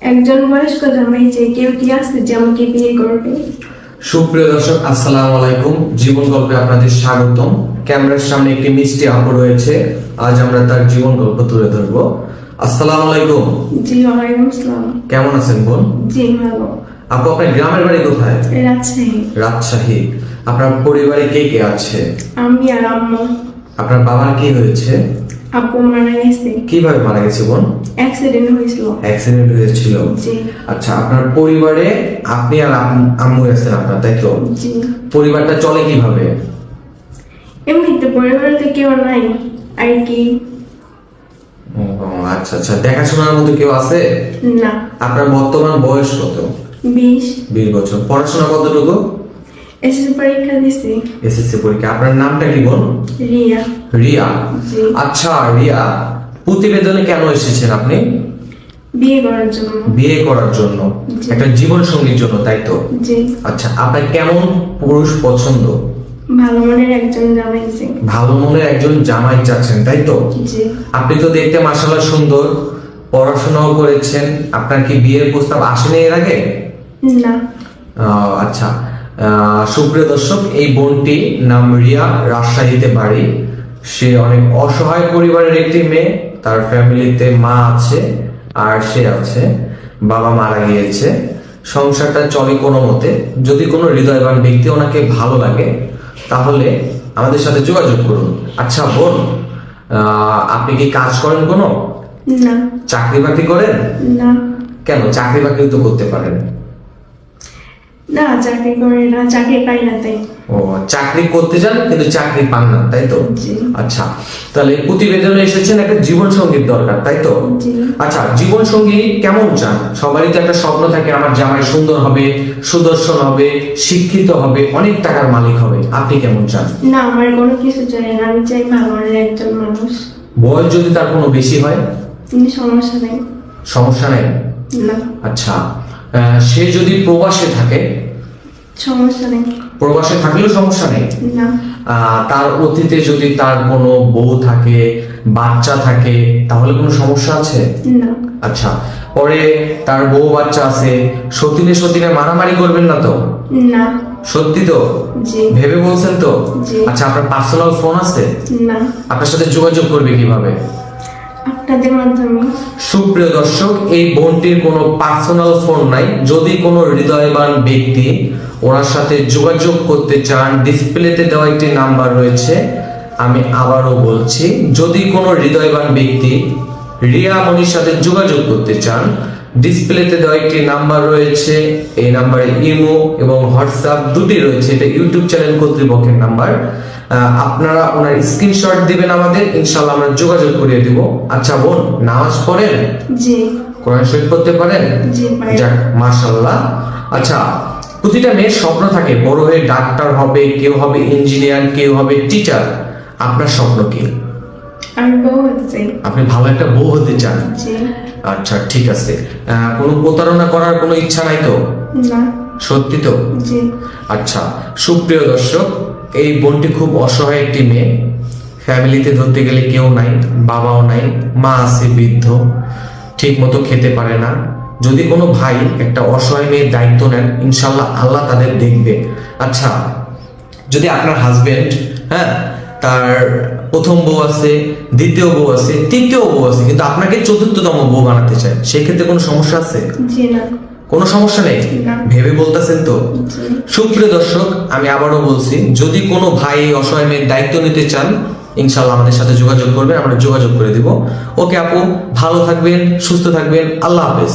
একজন বয়স্ক জামাই যে কেউ কি আছে যে আমাকে বিয়ে করবে? সুপ্রিয় দর্শক আসসালামু আলাইকুম। জীবন গল্পে আপনাদের স্বাগতম। ক্যামেরার সামনে একটি মিষ্টি আপু রয়েছে। আজ আমরা তার জীবন গল্প তুলে ধরবো। আসসালামু আলাইকুম। জি ওয়ালাইকুম আসসালাম। কেমন আছেন বোন? জি ভালো। আপু আপনার গ্রামের বাড়ি কোথায়? রাজশাহী। রাজশাহী। আপনার পরিবারে কে কে আছে? আমি আর আম্মু। আপনার বাবার কি হয়েছে? আপু মারা গেছে। কীভাবে মারা গেছে বোন? অ্যাক্সিডেন্ট হয়েছিল। অ্যাক্সিডেন্ট হয়েছিল? জি। আচ্ছা আপনার পরিবারে আপনি আর আম্মু আছেন আপনার তাই তো? জি। পরিবারটা চলে কীভাবে? এমনিতে পরিবারে কেউ নাই আর কি? আচ্ছা আচ্ছা দেখাশোনার মতো কেউ আছে? না। আপনার বর্তমান বয়স কত? বিশ। বিশ বছর। পড়াশোনা কতটুকু? এসএসসি পরীক্ষা দিছি। এসএসসি পরীক্ষা। আপনার নামটা কি বল? রিয়া। রিয়া। আচ্ছা রিয়া। প্রতিবেদনে কেন এসেছেন আপনি? বিয়ে করার জন্য। বিয়ে করার জন্য। একটা জীবন সঙ্গীর জন্য তাই তো? জি। আচ্ছা আপনার কেমন পুরুষ পছন্দ? ভালো মনের একজন জামাই যে ভালো মনের একজন জামাই চাচ্ছেন তাই তো? জি। আপনি তো দেখতে মাসাল্লাহ সুন্দর পড়াশোনাও করেছেন। আপনার কি বিয়ের প্রস্তাব আসেনি এর আগে? না। আচ্ছা। সুপ্রিয় দর্শক এই বোনটি নাম রিয়া রাজশাহীতে বাড়ি। সে অনেক অসহায় পরিবারের একটি মেয়ে তার ফ্যামিলিতে মা আছে আর সে আছে বাবা মারা গিয়েছে। সংসারটা চলে কোনো মতে যদি কোনো হৃদয়বান ব্যক্তি ওনাকে ভালো লাগে তাহলে আমাদের সাথে যোগাযোগ করুন। আচ্ছা বোন আহ, আপনি কি কাজ করেন কোনো? না। চাকরি বাকরি করেন? না। কেন? চাকরি বাকরি তো করতে পারেন। না চাকরি করে না চাকরি পাই না তাই। ও চাকরি করতে চান কিন্তু চাকরি পান না তাই তো? আচ্ছা তাহলে প্রতিবেদনে এসেছেন একটা জীবন সঙ্গীর দরকার তাই তো? আচ্ছা জীবন সঙ্গী কেমন চান? সবারই তো একটা স্বপ্ন থাকে আমার জামাই সুন্দর হবে সুদর্শন হবে শিক্ষিত হবে অনেক টাকার মালিক হবে আপনি কেমন চান? না আমার কোনো কিছু চাই না আমি চাই ভালো একজন মানুষ। বয়স যদি তার কোনো বেশি হয়? কিন্তু সমস্যা নেই। সমস্যা নেই? না। আচ্ছা সে যদি প্রবাসে থাকে সমস্যা নেই। প্রবাসে থাকলেও সমস্যা নেই? তার অতীতে যদি তার কোনো বউ থাকে বাচ্চা থাকে তাহলে কোনো সমস্যা আছে? না। আচ্ছা পরে তার বউ বাচ্চা আছে সতীনে সতীনে মারামারি করবেন না তো? না। সত্যি তো? ভেবে বলছেন তো? আচ্ছা আপনার পার্সোনাল ফোন আছে? না। আপনার সাথে যোগাযোগ করবে কীভাবে? সুপ্রিয় দর্শক, এই বোনটির কোনো পার্সোনাল ফোন নাই। যদি কোনো হৃদয়বান ব্যক্তি ওনার সাথে যোগাযোগ করতে চান ডিসপ্লেতে দেওয়া একটি নাম্বার রয়েছে, আমি আবারও বলছি, যদি কোনো হৃদয়বান ব্যক্তি রিয়া মনির সাথে যোগাযোগ করতে চান ডিসপ্লেতে দেওয়া একটি নাম্বার রয়েছে এই নাম্বারে ইমো এবং হোয়াটসঅ্যাপ দুটি রয়েছে এটা ইউটিউব চ্যানেল কর্তৃপক্ষের নাম্বার আপনারা ওনার স্ক্রিনশট দিবেন আমাদের ইনশাল্লাহ আমরা যোগাযোগ করিয়ে দিব। আচ্ছা বোন নামাজ পড়েন? জি। কোরআন শরীফ পড়তে পারেন? জি যাক মাশাল্লাহ আচ্ছা প্রতিটা মেয়ের স্বপ্ন থাকে বড় হয়ে ডাক্তার হবে কেউ হবে ইঞ্জিনিয়ার কেউ হবে টিচার আপনার স্বপ্ন কি? আমি বউ হতে চাই। আপনি ভালো একটা বউ হতে চান। জি। আচ্ছা ঠিক আছে। কোনো প্রতারণা করার কোনো ইচ্ছা নাই তো? না। সত্যি তো? আচ্ছা সুপ্রিয় দর্শক এই বোনটি খুব অসহায় একটি মেয়ে। ফ্যামিলিতে ধরতে গেলে কেউ নাই বাবাও নাই মা আছে বৃদ্ধ ঠিক মতো খেতে পারে না। যদি কোনো ভাই একটা অসহায় মেয়ের দায়িত্ব নেন ইনশাল্লাহ আল্লাহ তাদের দেখবে। আচ্ছা যদি আপনার হাজবেন্ড হ্যাঁ তার প্রথম বউ আছে দ্বিতীয় বউ আছে তৃতীয় বউ আছে কিন্তু আপনাকে চতুর্থতম বউ বানাতে চায়। সেক্ষেত্রে কোনো সমস্যা আছে? কোনো সমস্যা নেই? ভেবে বলতেছেন তো? সুপ্রিয় দর্শক আমি আবারও বলছি যদি কোনো ভাই অসহায় মেয়ের দায়িত্ব নিতে চান ইনশাল্লাহ আমাদের সাথে যোগাযোগ করবেন আমরা যোগাযোগ করে দিব। ওকে আপু ভালো থাকবেন সুস্থ থাকবেন আল্লাহ হাফেজ।